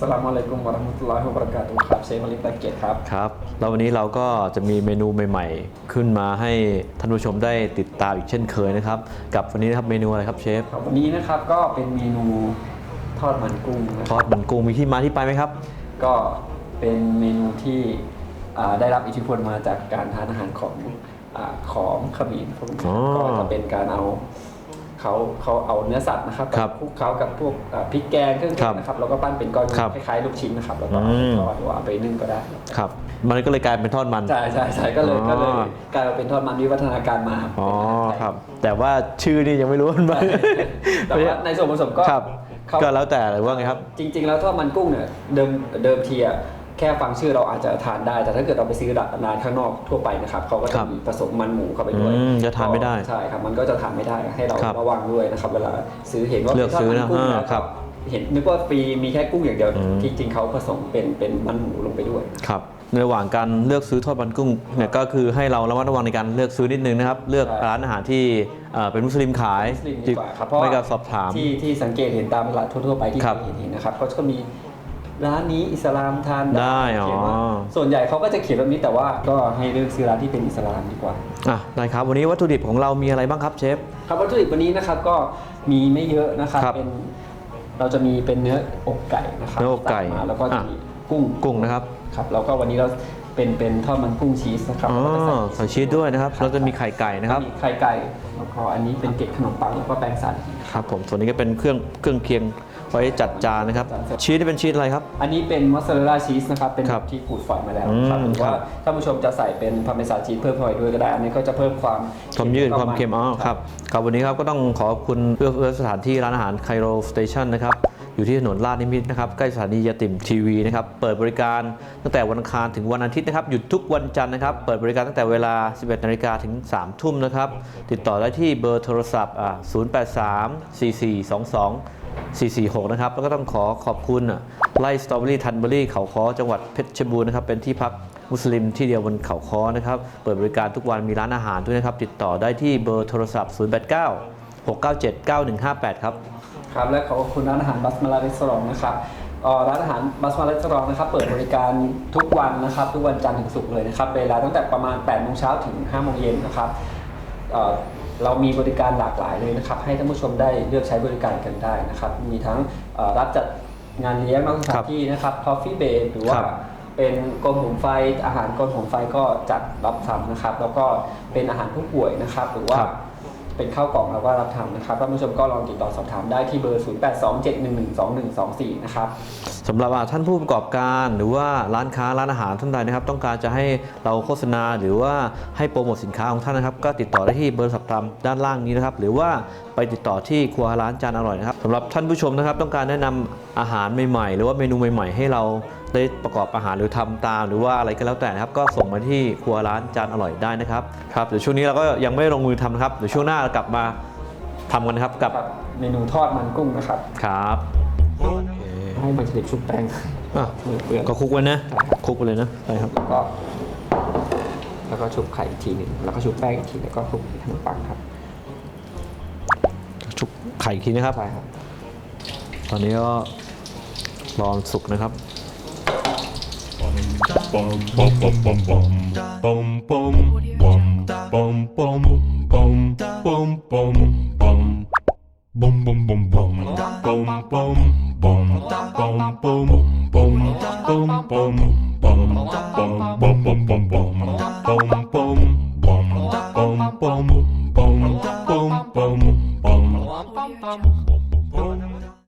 สลามอะลัยกุมวะเราะห์มะตุลลอฮิวะบะเราะกาตุฮ์ครับเชฟมาลิปตะเกียรติครับ ครับแล้ววันนี้เราก็จะมีเมนูใหม่ ๆ ขึ้นมาให้ท่านผู้ชมได้ติดตามอีกเช่นเคยนะครับ กับวันนี้นะครับเมนูอะไรครับเชฟครับวันนี้นะครับก็เป็นเมนูทอดมันกุ้งนะทอดมันกุ้งมีที่มาที่ไปไหมครับ ก็เป็นเมนูที่อ่าได้รับอิทธิพลมาจากการทานอาหารของอาของเขมรพวกนี้อ๋อ ก็จะเป็นการเอา เขาเขาเอาเนื้อสัตว์นะครับครับคลุกเคล้ากับพวกอ่าพริกแกงเครื่องเทครัศบนะครับแล้วก็ปั้นเป็นก้อนครับคล้ายๆลูกชิ้นนะครับแล้วก็เอาอืไปมทอดหรือว่าเอาไปนึ่งก็ได้ครับ มันก็เลยกลายเป็นทอดมัน ใช่ใช่ใช่ก็เลยอ๋อก็เลยกลายมาเป็นทอดมันวิวัฒนาการมาอ๋อครับ แต่ว่าชื่อนี่ยังไม่รู้มันแต่ว่าในส่วนผสมก็ครับ เขา ก็แล้วแต่เลยว่าไงครับ จริงๆ แล้วทอดมันกุ้งเนี่ยเดิมเดิมทีอะ แค่ฟังชื่อเราอาจจะทานได้ แต่ถ้าเกิดเราไปซื้อร้านข้างนอกทั่วไปนะครับเขาก็คจะรับมีผสมมันหมูเข้าไปด้วยอืมจะทานไม่ได้ใช่ครับมันก็จะทานไม่ได้ให้เราครับระวังด้วยนะครับ เวลาซื้อเห็นว่าเลือกซื้อนะป็ทดมันกุ้งอ่านะครับ เห็นนึกว่าฟรีมีแค่กุ้งอย่างเดียวอืมที่จริงเขาผสมเป็นเป็นมันหมูลงไปด้วย ครับในระหว่างการเลือกซื้อทอดมันกุ้งเนี่ยก็คือให้เราระมัดระวังในการเลือกซื้อนิดนึงนะครับ เลือกใช่ร้านอาหารที่เอ่อเป็นมุสลิมขายมุสลิมดีกว่าครับเพราะไม่ว่าก็สอบถาม ที่ที่สังเกตเห็นตามตลาดทั่วๆไปที่ครับเห็นเห็นนะครับเขาก็มี ร้านนี้อิสลามทานได้อ๋อ เขียนว่าส่วนใหญ่เขาก็จะเขียนแบบนี้แต่ว่าก็ให้เลือกซื้อร้านที่เป็นอิสลามดีกว่า อะได้ครับ วันนี้วัตถุดิบของเรามีอะไรบ้างครับเชฟ ครับวัตถุดิบวันนี้นะครับก็มีไม่เยอะนะครับครับเป็นเราจะมีเป็นเนื้ออกไก่นะครับเนื้ออกไก่สั่งมาแล้วก็จะอะ มีกุ้งกุ้งนะครับ ครับแล้วก็วันนี้เรา เป็นเป็นทอดมันกุ้งชีสนะครับอ๋อแล้วก็ใส่ชีสด้วยนะครับเราจะมีไข่ไก่นะครับ มีไข่ไก่แล้วก็อันนี้เป็นเกล็ดขนมปังแล้วก็แป้งสาลีครับผมส่วนนี้ก็เป็นเครื่องเครื่องเคียงไว้จัดจานนะครับ ชีสนี่เป็นชีสอะไรครับ อันนี้เป็นมอสซาเรลล่าชีสนะครับ เป็นครับที่ขูดฝอยมาแล้วอืมครับหรือว่าครับถ้าผู้ชมจะใส่เป็นพาร์เมซานชีสเพิ่มเข้าไปด้วยก็ได้ อันนี้ก็จะเพิ่มความความยืดแล้ความเค็มอ๋อครับครับวันนี้ครับก็ต้องขอบคุณเอื้อเฟื้อสถานที่ร้านอาหารไคโรสเตชันนะครับ อยู่ที่ถนนลาดนิมิตนะครับใกล้สถานียาติมทีวีนะครับเปิดบริการตั้งแต่วันอังคารถึงวันอาทิตย์นะครับหยุดทุกวันจันทร์นะครับเปิดบริการตั้งแต่เวลา 11นาฬิกาถึง 3 ทุ่มนะครับติดต่อได้ที่เบอร์โทรศัพท์083 4422 446 นะครับ แล้วก็ต้องขอขอบคุณไล่สตรอเบอรี่ทันเบอรี่เขาค้อจังหวัดเพชรบูรณ์นะครับ เป็นที่พักมุสลิมที่เดียวบนเขาค้อนะครับ เปิดบริการทุกวันมีร้านอาหารด้วยนะครับ ติดต่อได้ที่เบอร์โทรศัพท์ 089 697 9158 ครับ ครับ และขอบคุณร้านอาหารบัสมาลาเรสอร์นะครับเอ่อร้านอาหารบัสมาลาเรสอร์นะครับเปิดบริการทุกวันนะครับ ทุกวันจันทร์ถึงศุกร์เลยนะครับเวลาตั้งแต่ประมาณ8โมงเช้าถึง5โมงเย็นนะครับเอ่อเรามีบริการหลากหลายเลยนะครับ ให้ท่านผู้ชมได้เลือกใช้บริการกันได้นะครับ มีทั้งเอ่อรับจัดงานเลี้ยงนอกสถานที่นะครับ Coffee Break หรือว่าครับเป็นกรมผมไฟอาหารกรมผมไฟก็จัดรับทำนะครับ แล้วก็เป็นอาหารผู้ป่วยนะครับ หรือว่าครับ เป็นข้าวกล่องเราก็รับทำนะครับท่านผู้ชมก็ลองติดต่อสอบถามได้ที่เบอร์ 0827112124 นะครับสำหรับท่านผู้ประกอบการหรือว่าร้านค้าร้านอาหารท่านใดนะครับ ต้องการจะให้เราโฆษณาหรือว่าให้โปรโมทสินค้าของท่านนะครับ ก็ติดต่อได้ที่เบอร์สับตามด้านล่างนี้นะครับ หรือว่าไปติดต่อที่ครัวร้านจานอร่อยนะครับสำหรับท่านผู้ชมนะครับ ต้องการแนะนำอาหารใหม่ๆ หรือว่าเมนูใหม่ ๆ ให้เรา ได้ประกอบอาหารหรือทำตามหรือว่าอะไรก็แล้วแต่นะครับ ก็ส่งมาที่ครัวร้านจานอร่อยได้นะครับครับเดี๋ยวช่วงนี้เราก็ยังไม่ได้ลงมือทำนะครับเดี๋ยวช่วงหน้าเรากลับมาทำกันนะครับกับกับเมนูทอดมันกุ้งนะครับ ครับให้มันฉลิบชุบแป้งอะมือเปื้อนก็คลุกไว้นะใช่ครับคลุกไปเลยนะใช่ครับ แล้วก็แล้วก็ชุบไข่อีกทีหนึ่งแล้วก็ชุบแป้งอีกทีแล้วก็คลุกขนมปังครับชุบไข่อีกทีนะครับ ใช่ครับ ตอนนี้ก็รอสุกนะครับ bum bum bum bum